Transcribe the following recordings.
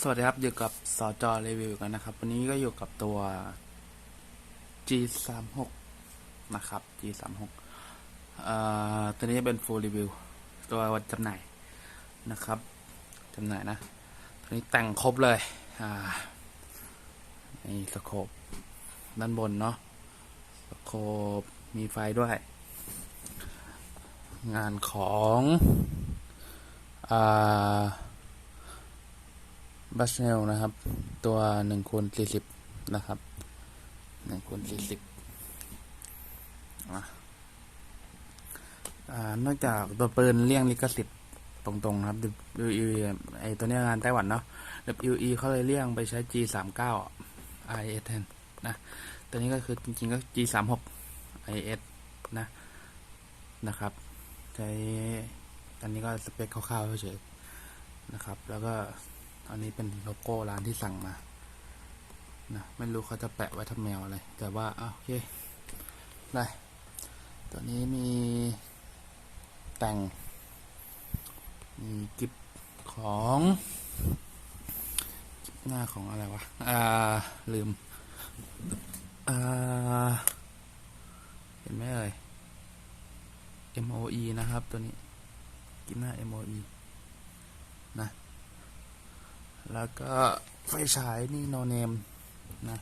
สวัสดีครับ อยู่กับสจรีวิวกันนะครับ วันนี้ก็อยู่กับตัว G 3 6 นะครับ G 3 6 เอ่อตัวนี้เป็น full review ตัววันจำหน่ายนะครับจำหน่ายนะ ตัวนี้แต่งครบเลย อ่านี่สโคปด้านบนเนาะสโคปมีไฟด้วย งานของ อ่า บัชเนลนะครับ ตัวหนึ่งคูณสี่สิบนะครับหนึ่งคูณสี่สิบนอกจากตัวปืนเลี่ยงลิขสิทธิ์ตรงๆนะครับ WE ไอตัวนี้งานไต้หวันเนาะ WE เขาเลยเลี่ยงไปใช้ G สามเก้า IS แทนนะ ตัวนี้ก็คือจริงๆก็ G สามหก IS นะ นะครับ ใช้ อันนี้ก็สเปคคร่าวๆเฉยๆนะครับ แล้วก็ อันนี้เป็นโลโก้ร้านที่สั่งมา นะ ไม่รู้เขาจะแปะไว้ทำแมวอะไร แต่ว่าโอเค ได้ ตัวนี้มีแต่ง มีกิฟของกิฟหน้าของอะไรวะ อ่า ลืม อ่า เห็นไหมเอ่ย MOE นะครับตัวนี้กิฟหน้า MOE แล้วก็ไฟฉายนี่โนเนมนะ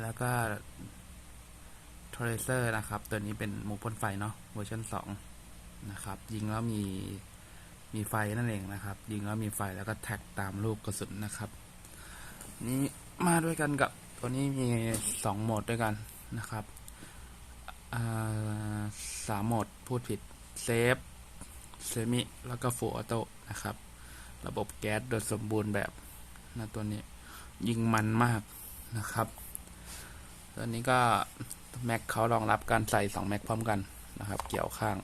แล้วก็ทอร์เรเซอร์นะครับ ตัวนี้เป็นหมูพ่นไฟเนาะเวอร์ชันสองนะครับ ยิงแล้วมีมีไฟนั่นเองนะครับ ยิงแล้วมีไฟแล้วก็แท็กตามลูกกระสุนนะครับ นี่มาด้วยกันกับตัวนี้มีสองโหมดด้วยกันนะครับสามโหมดพูดผิดเซฟเซมิแล้วก็ฟูออโต้นะครับ ระบบแก๊สโดยสมบูรณ์แบบนะตัวนี้ยิงมันมากนะครับ ตัวนี้ก็แม็กเขารองรับการใส่2แม็กพร้อมกันนะครับ เกี่ยวข้าง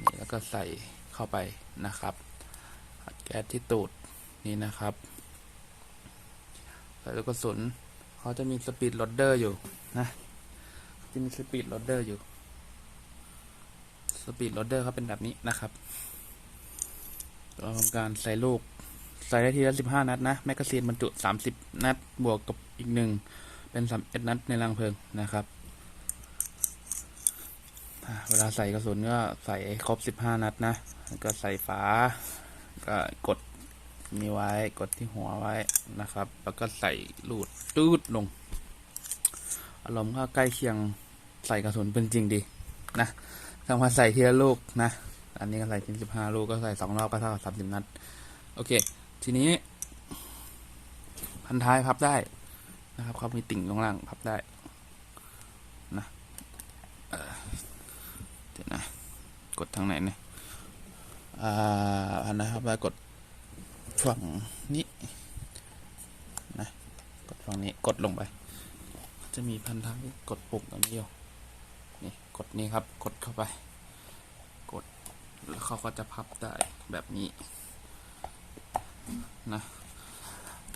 นี่แล้วก็ใส่เข้าไปนะครับอัดแก๊สที่ตูดนี่นะครับใส่ลูกกระสุนเขาจะมีสปีดโหลดเดอร์อยู่นะจะมีสปีดโหลดเดอร์อยู่ สปีดโหลดเดอร์เขาเป็นแบบนี้นะครับ เราทำการใส่ลูก ใส่ได้ทีละสิบห้านัดนะ แมกกาซีนบรรจุสามสิบนัด บวกกับอีกหนึ่ง เป็นสามเอ็ดนัดในรังเพลิงนะครับ เวลาใส่กระสุนก็ใส่ครบสิบห้านัดนะ ก็ใส่ฝา ก็กดมีไว้ กดที่หัวไว้นะครับ แล้วก็ใส่ลูดตูดลง อารมณ์ก็ใกล้เคียงใส่กระสุนเป็นจริงดีนะทำมาใส่ทีละลูกนะ อันนี้ก็ใส่ทีสิบห้าลูกก็ใส่สองรอบก็เท่ากับสามสิบนัด โอเค ทีนี้ พันท้ายพับได้นะครับเขามีติ่งตรงล่างพับได้นะเดี๋ยวนะ กดทางไหนเนี่ยอ่าพันท้ายพับได้กดฝั่งนี้นะกดฝั่งนี้กดลงไป จะมีพันท้ายกดปุ่มอันเดียวนี่กดนี้ครับกดเข้าไป แล้วเขาก็จะพับได้แบบนี้นะ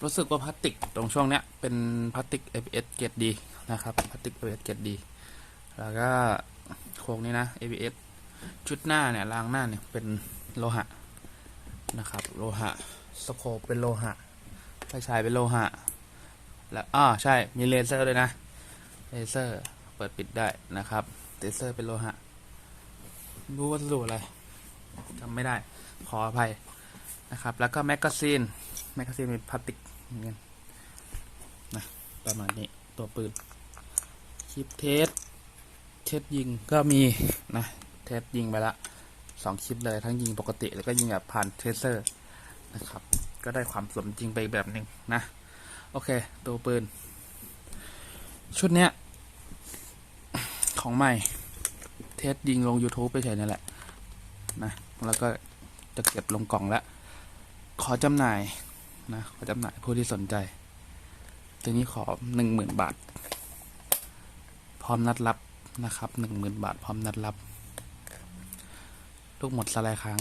รู้สึกว่าพลาสติกตรงช่วงเนี้ยเป็นพลาสติก ABS เกรดดีนะครับพลาสติก ABS เกรดดี แล้วก็โครงนี้นะ ABS ชุดหน้าเนี่ยรางหน้าเนี่ยเป็นโลหะนะครับโลหะสโคปเป็นโลหะไฟฉายเป็นโลหะ แล้วอ่าใช่มีเลเซอร์ด้วยนะเลเซอร์เปิดปิดได้นะครับเลเซอร์เป็นโลหะรู้วัสดุอะไร จำไม่ได้ขออภัยนะครับ แล้วก็แมกกาซีนแมกกาซีนเป็นพลาสติกเงี้ยนะประมาณนี้ตัวปืนคลิปเทสเทสยิงก็มีนะเทสยิงไปละสองคลิปเลยทั้งยิงปกติแล้วก็ยิงแบบผ่านเทเซอร์นะครับ ก็ได้ความสมจริงไปแบบหนึ่งนะ โอเค ตัวปืน ชุดเนี้ย ของใหม่ เทสยิงลง YouTube ไปเฉยนี่แหละ นะแล้วก็จะเก็บลงกล่องแล้ว ขอจำหน่ายนะขอจำหน่ายผู้ที่สนใจทีนี้ขอหนึ่งหมื่นบาท พร้อมนัดรับนะครับหนึ่งหมื่นบาท พร้อมนัดรับ ลูกหมดสไลด์ครั้ง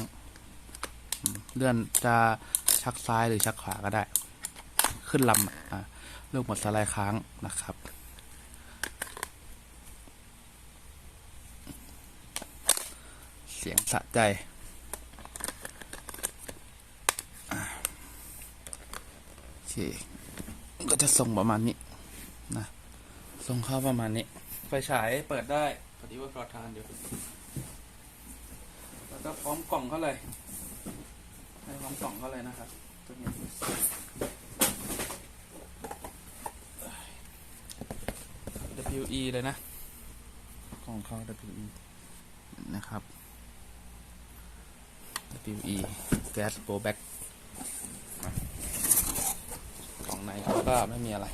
เลื่อนจะชักซ้ายหรือชักขวาก็ได้ ขึ้นลำอะลูกหมดสไลด์ค้างนะครับ เสียงสะใจ โอเค ก็จะส่งประมาณนี้นะส่งเข้าประมาณนี้ ไฟฉายเปิดได้พอดีว่าปลอดทานอยู่แล้วก็พร้อมกล่องเขาเลยให้พร้อมกล่องเขาเลยนะครับตัวนี้ WE เลยนะ กล่องเขา WE นะครับ WE Gas Go Back กล่องในเขาก็ไม่มีอะไร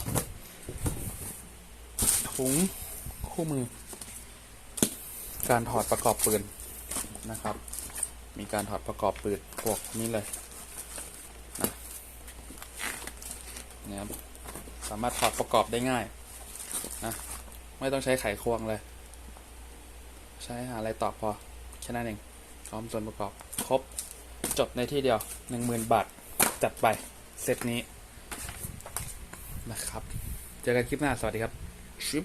ถุงคู่มือ การถอดประกอบปืนนะครับ มีการถอดประกอบปืนพวกนี้เลยนะเนี่ยครับสามารถถอดประกอบได้ง่ายนะไม่ต้องใช้ไขควงเลย ใช้หาอะไรตอกพอ แค่นั้นเอง พร้อมส่วนประกอบครบจบในที่เดียวหนึ่งหมื่นบาท จัดไปเซตนี้นะครับ เจอกันคลิปหน้า สวัสดีครับชิป